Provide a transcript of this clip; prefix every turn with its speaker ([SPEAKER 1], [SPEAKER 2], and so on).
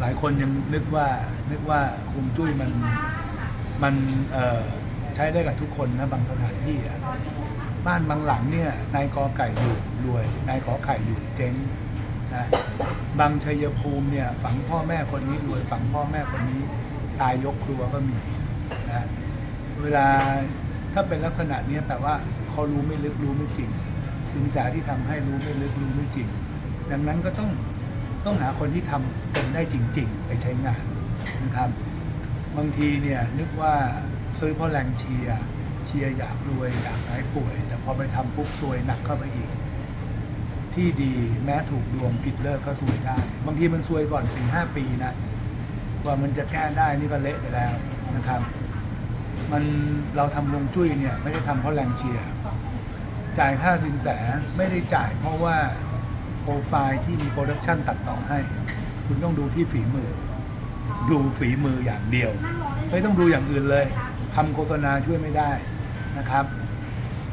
[SPEAKER 1] หลายคนยังนึกว่านึกว่าฮวงจุ้ยมันมันใช้ได้กับทุกคนนะบางสถานที่อะบ้านบางหลังเนี่ยนายกอไก่อยู่รวยนายขอไข่อยู่เจ๊งนะบางชัยภูมิเนี่ยฝังพ่อแม่คนนี้รวยฝังพ่อแม่คนนี้ตายยกครัวก็มีนะเวลาถ้าเป็นลักษณะเนี้ยแปลว่าเขารู้ไม่ลึกรู้ไม่จริงสินแสที่ทำให้รู้ไม่ลึกรู้ไม่จริง ดังนั้นก็ต้อง ต้องหาคนที่ทำเป็นได้จริง ๆ ไปใช้งานนะครับ บางทีเนี่ยนึกว่าซื้อเพราะแรงเชียร์เชียร์อยากรวยอยากหายป่วย แต่พอไปทำปุ๊บซวยหนักเข้าไปอีก ที่ดีแม้ถูกดวงผิดเลิกก็ซวยได้ บางทีมันซวยก่อนสี่ห้าปีนะกว่ามันจะแก้ได้นี่ก็เละไปแล้วนะครับ มันเราทำลงจุ้ยเนี่ยไม่ได้ทำเพราะแรงเชียร์จ่ายค่าสินแสไม่ได้จ่ายเพราะว่า รไฟล์ที่มีโปรดักชันตัดต่อให้ คุณต้องดูที่ฝีมือ ดูฝีมืออย่างเดียว ไม่ต้องดูอย่างอื่นเลยทำโฆษณาช่วยไม่ได้นะครับ